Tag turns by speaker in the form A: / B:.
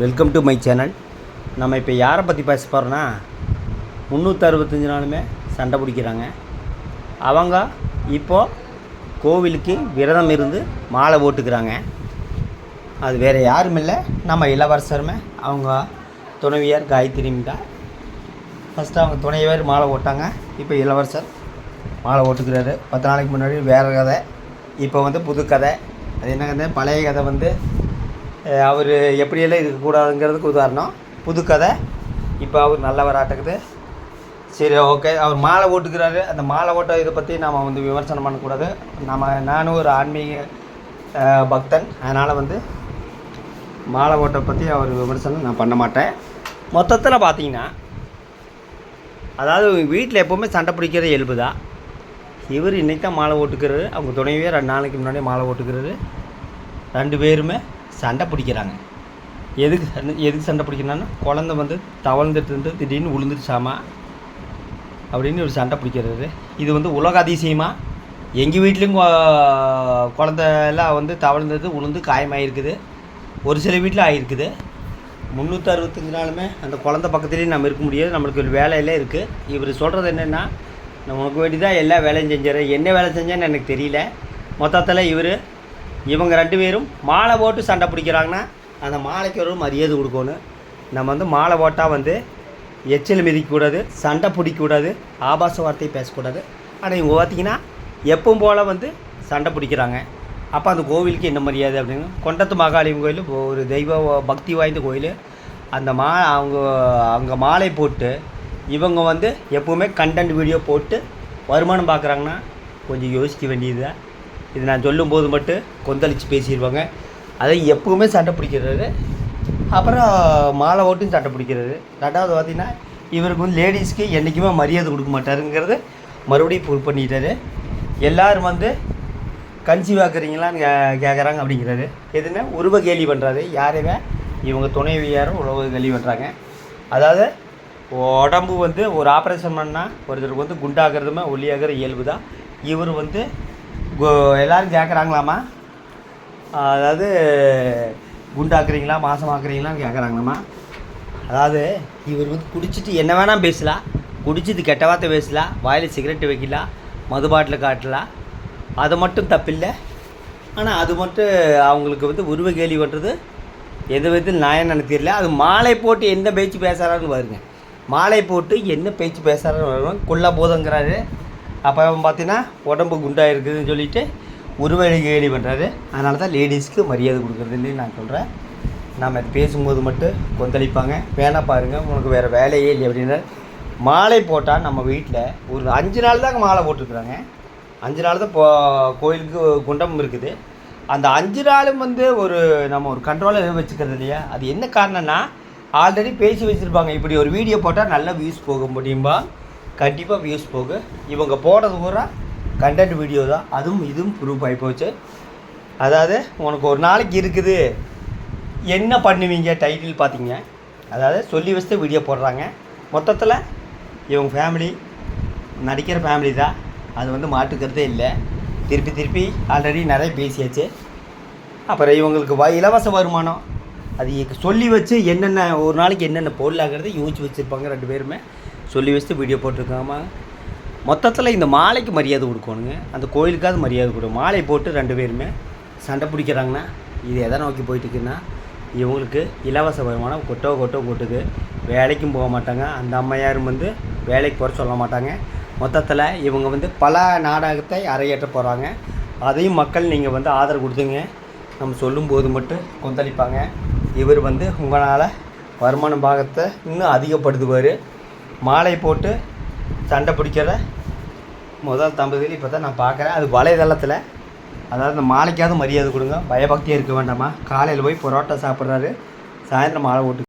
A: Welcome to my channel நம்ம இப்போ யாரை பற்றி பேச போகிறோன்னா முந்நூற்றறுபத்தஞ்சு நாளுமே சண்டை பிடிக்கிறாங்க. அவங்க இப்போது கோவிலுக்கு விரதம் இருந்து மாலை போட்டுக்கிறாங்க. அது வேறு யாரும் இல்லை. நம்ம இளவரசருமே அவங்க துணைவியார் காயத்ரிமிட்டா ஃபஸ்ட்டு அவங்க துணைவியார் மாலை போட்டாங்க. இப்போ இளவரசர் மாலை போட்டுக்கிறாரு. பத்து நாளைக்கு முன்னாடி வேறு கதை. இப்போ வந்து புது கதை. அது என்ன கதை பழைய கதை வந்து அவர் எப்படியெல்லாம் இருக்கக்கூடாதுங்கிறதுக்கு உதாரணம். புது கதை இப்போ அவர் நல்லவராட்டக்குது சரி ஓகே. அவர் மாலை ஓட்டுக்கிறாரு அந்த மாலை ஓட்ட இதை பற்றி நாம் வந்து விமர்சனம் பண்ணக்கூடாது. நம்ம நானும் ஒரு ஆன்மீக பக்தன். அதனால் வந்து மாலை ஓட்டை பற்றி அவர் விமர்சனம் நான் பண்ண மாட்டேன். மொத்தத்தில் பார்த்தீங்கன்னா அதாவது வீட்டில் எப்போவுமே சண்டை பிடிக்கிறது இயல்பு தான் இவர் இன்றைக்கி தான் மாலை ஓட்டுக்கிறாரு அவங்க துணைவியே ரெண்டு நாளைக்கு முன்னாடி மாலை ஓட்டுக்கிறாரு ரெண்டு பேருமே சண்டை பிடிக்கிறாங்க. எதுக்கு சண்டை எதுக்கு சண்டை பிடிக்கிறான்னா குழந்த வந்து தவழ்ந்துட்டு இருந்து திடீர்னு விழுந்துருச்சாமா அப்படின்னு ஒரு சண்டை பிடிக்கிறது. இது வந்து உலக அதிசயமா? எங்கள் வீட்லேயும் கொ- குழந்த எல்லாம் வந்து தவழ்ந்தது உளுந்து காயமாயிருக்குது. ஒரு சில வீட்டில் ஆகிருக்குது முந்நூற்றி அறுபத்தஞ்சு நாளுமே அந்த குழந்த பக்கத்துலேயும் நம்ம இருக்க முடியாது. நம்மளுக்கு ஒரு வேலையில இருக்குது இவர் சொல்கிறது என்னென்னா நான் உனக்கு வேண்டி தான் எல்லா வேலையும் செஞ்சார் என்ன வேலை செஞ்சேன்னு எனக்கு தெரியல. மொத்தத்தில் இவர் இவங்க ரெண்டு பேரும் மாலை போட்டு சண்டை பிடிக்கிறாங்கன்னா அந்த மாலைக்கு ஒரு மரியாதை கொடுக்கணும். நம்ம வந்து மாலை போட்டால் வந்து எச்சில் மிதிக்கக்கூடாது சண்டை பிடிக்கக்கூடாது ஆபாச வார்த்தையை பேசக்கூடாது. ஆனால் இவங்க பார்த்தீங்கன்னா எப்பவும் போல் வந்து சண்டை பிடிக்கிறாங்க. அப்போ அந்த கோவிலுக்கு என்ன மரியாதை அப்படின்னு? கொண்டத்து மகாலியம் கோயில் ஒரு தெய்வ பக்தி வாய்ந்த கோயில். அந்த மா அவங்க அங்கே மாலை போட்டு இவங்க வந்து எப்போவுமே கண்டென்ட் வீடியோ போட்டு வருமானம் பார்க்குறாங்கன்னா கொஞ்சம் யோசிக்க வேண்டியது தான் இது நான் சொல்லும்போது மட்டும் கொந்தளிச்சு பேசிடுவாங்க. அதை எப்பவுமே சண்டை பிடிக்கிறது. அப்புறம் மாலை ஓட்டும் சண்டை பிடிக்கிறது. ரெண்டாவது பார்த்திங்கன்னா இவருக்கு வந்து லேடிஸ்க்கு என்றைக்குமே மரியாதை கொடுக்க மாட்டாருங்கிறது மறுபடியும் ப்ரூவ் பண்ணிட்டாரு. எல்லாரும் வந்து கன்சீவ் ஆக்குறீங்களான்னு கே கேட்குறாங்க அப்படிங்கிறாரு. எதுனா உருவ கேலி பண்ணுறாரு யாரையுமே இவங்க துணைவியாரும் உறவு கேலி பண்ணுறாங்க அதாவது உடம்பு வந்து ஒரு ஆப்ரேஷன் பண்ணால் ஒருத்தருக்கு வந்து குண்டாகிறதுமே ஒல்லியாகிற இயல்பு தான் இவர் வந்து எல்லோரும் கேட்குறாங்களாமா அதாவது குண்டாக்குறீங்களா மாசமாக்குறீங்களான்னு கேட்குறாங்களாம்மா அதாவது இவர் வந்து குடிச்சிட்டு என்ன வேணால் பேசலாம் குடிச்சிட்டு கெட்ட வார்த்தை பேசலாம் வாயில் சிகரெட்டு வைக்கலாம் மது பாட்டில் காட்டலாம் அது மட்டும் தப்பில்லை. ஆனால் அது மட்டும் அவங்களுக்கு வந்து உருவ கேலி பண்ணுறது எந்த விதத்தில் நியாயம் எனக்கு தெரியல. அது மாலை போட்டு எந்த பேச்சு பேசுகிறான்னு பாருங்க. மாலை போட்டு என்ன பேச்சு பேசுகிறான்னு வருவாங்க கொல்ல போதங்கிறாரு அப்போ பார்த்தீங்கன்னா உடம்பு குண்டாக இருக்குதுன்னு சொல்லிட்டு உருவழி கேலி பண்ணுறாரு அதனால தான் லேடிஸ்க்கு மரியாதை கொடுக்குறதுன்னு நான் சொல்கிறேன் நாம் இது பேசும்போது மட்டும் கொந்தளிப்பாங்க. வேணா பாருங்கள் உனக்கு வேறு வேலையே இல்லை அப்படின்னா மாலை போட்டால் நம்ம வீட்டில் ஒரு அஞ்சு நாள் தான் மாலை போட்டுருக்குறாங்க. அஞ்சு நாள் தான் போ கோயிலுக்கு குண்டம் இருக்குது. அந்த அஞ்சு நாளும் வந்து ஒரு நம்ம ஒரு கண்ட்ரோலில் வச்சுக்கிறது இல்லையா? அது என்ன காரணம்னா ஆல்ரெடி பேசி வச்சுருப்பாங்க. இப்படி ஒரு வீடியோ போட்டால் நல்ல வியூஸ் போக முடியுமா கண்டிப்பாக வியூஸ் போகும் இவங்க போடுறது பூரா கண்டென்ட் வீடியோ தான். அதுவும் இதுவும் ப்ரூஃப் ஆகி போச்சு. அதாவது உனக்கு ஒரு நாளைக்கு இருக்குது. என்ன பண்ணுவீங்க டைட்டில் பார்த்தீங்க? அதாவது சொல்லி வச்சு வீடியோ போடுறாங்க. மொத்தத்தில் இவங்க ஃபேமிலி நடிக்கிற ஃபேமிலி தான். அது வந்து மாட்டுக்கிறதே இல்லை. திருப்பி திருப்பி ஆல்ரெடி நிறைய பேசியாச்சு. அப்புறம் இவங்களுக்கு வ இலவச வருமானம். அது சொல்லி வச்சு என்னென்ன ஒரு நாளைக்கு என்னென்ன பொருளாகிறது யோசிச்சு வச்சுருப்பாங்க ரெண்டு பேருமே. சொல்லி வச்சுட்டு வீடியோ போட்டிருக்காமா மொத்தத்தில் இந்த மாலைக்கு மரியாதை கொடுக்கணுங்க. அந்த கோயிலுக்காவது மரியாதை கொடுக்கும் மாலை போட்டு ரெண்டு பேருமே சண்டை பிடிக்கிறாங்கன்னா இது எதை நோக்கி போயிட்டுருக்குன்னா இவங்களுக்கு இலவச வருமானம் கொட்டோ கொட்டோ கொட்டுது வேலைக்கும் போக மாட்டாங்க. அந்த அம்மையாரும் வந்து வேலைக்கு போகிற சொல்ல மாட்டாங்க. மொத்தத்தில் இவங்க வந்து பல நாடகத்தை அரையேற்ற போகிறாங்க அதையும் மக்கள் நீங்கள் வந்து ஆதரவு கொடுத்துங்க. நம்ம சொல்லும்போது மட்டும் கொந்தளிப்பாங்க. இவர் வந்து உங்களால் வருமான பாகத்தை இன்னும் அதிகப்படுத்துவார். மாலை போட்டு சண்டை பிடிக்கிற முதல் தம்பதியில் இப்போ தான் நான் பார்க்குறேன். அது வலைதளத்தில். அதாவது இந்த மாலைக்காவது மரியாதை கொடுங்க. பயபக்தியாக இருக்க வேண்டாமா? காலையில் போய் பரோட்டா சாப்பிட்றாரு. சாயந்தரம் மாலை ஓட்டு